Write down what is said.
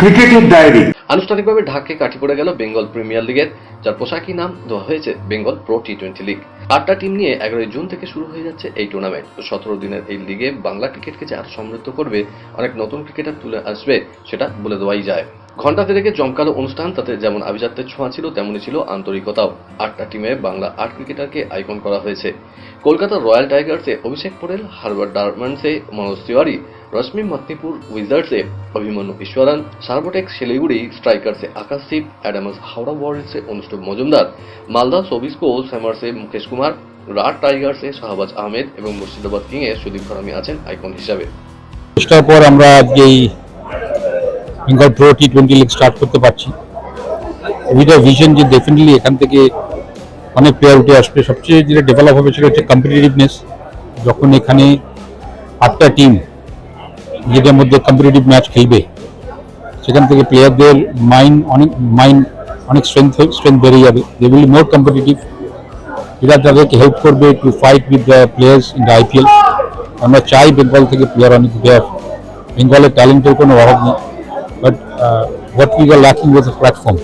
ক্রিকেটের ডায়েরি। আনুষ্ঠানিকভাবে ঢাকে কাঠি পড়ে গেল বেঙ্গল প্রিমিয়ার লিগের। যার পোশাকি নাম দেওয়া হয়েছে Bengal pro T twenty league. আটটা টিম নিয়ে এগারোই জুন থেকে শুরু হয়ে যাচ্ছে এই টুর্নামেন্ট সতেরো দিনের এই লিগে বাংলা ক্রিকেটকে যে আরও সমৃদ্ধ করবে, অনেক নতুন ক্রিকেটার তুলে আসবে, সেটা বলে দেওয়াই যায়। ঘণ্টা থেকে জমকালো অনুষ্ঠান, তাতে যেমন আভিজাত্যের ছোঁয়া ছিল তেমনই ছিল আন্তরিকতাও। আটটা টিমে বাংলা আট ক্রিকেটারকে আইকন করা হয়েছে। কলকাতা রয়্যাল টাইগার্সে অভিষেক পটেল হারবার ডারমান্ডসে মনোজ তিওয়ারি, রশ্মি মত্তিপুর উইজার্সে অভিমন্যু ঈশ্বরান, সার্বোটেক শিলিগুড়ি স্ট্রাইকার্সে আকাশদীপ অ্যাডামাস হাওড়া ওয়ারিসে অনুষ্ঠব মজুমদার, মালদা সবিস্কো স্যামার্সে মুকেশ কুমার রাট টাইগার্সে শাহবাজ আহমেদ এবং মুর্শিদাবাদ কিংয়ে সুদীপ ঘরামি আছেন আইকন হিসাবে। পর আমরা আজকে Bengal pro T twenty league start করতে পারছি। উইথ ভিশন যে ডেফিনেটলি এখান থেকে অনেক প্লেয়ার উঠে আসবে। সবচেয়ে যেটা ডেভেলপ হবে সেটা হচ্ছে কম্পিটিটিভনেস যখন এখানে আটটা টিম যেটার মধ্যে কম্পিটিটিভ ম্যাচ খেলবে, সেখান থেকে প্লেয়ারদের মাইন্ড অনেক মাইন্ড অনেক স্ট্রেংথ স্ট্রেংথ বেড়ে যাবে। দে উইল মোর কম্পিটিটিভ যেটা তাদেরকে হেল্প করবে to fight with the players in the IPL আমরা চাই বেঙ্গল থেকে প্লেয়ার অনেক উঠে বেঙ্গলের ট্যালেন্টের কোনো অভাব নেই। but uh, what we were lacking was a platform.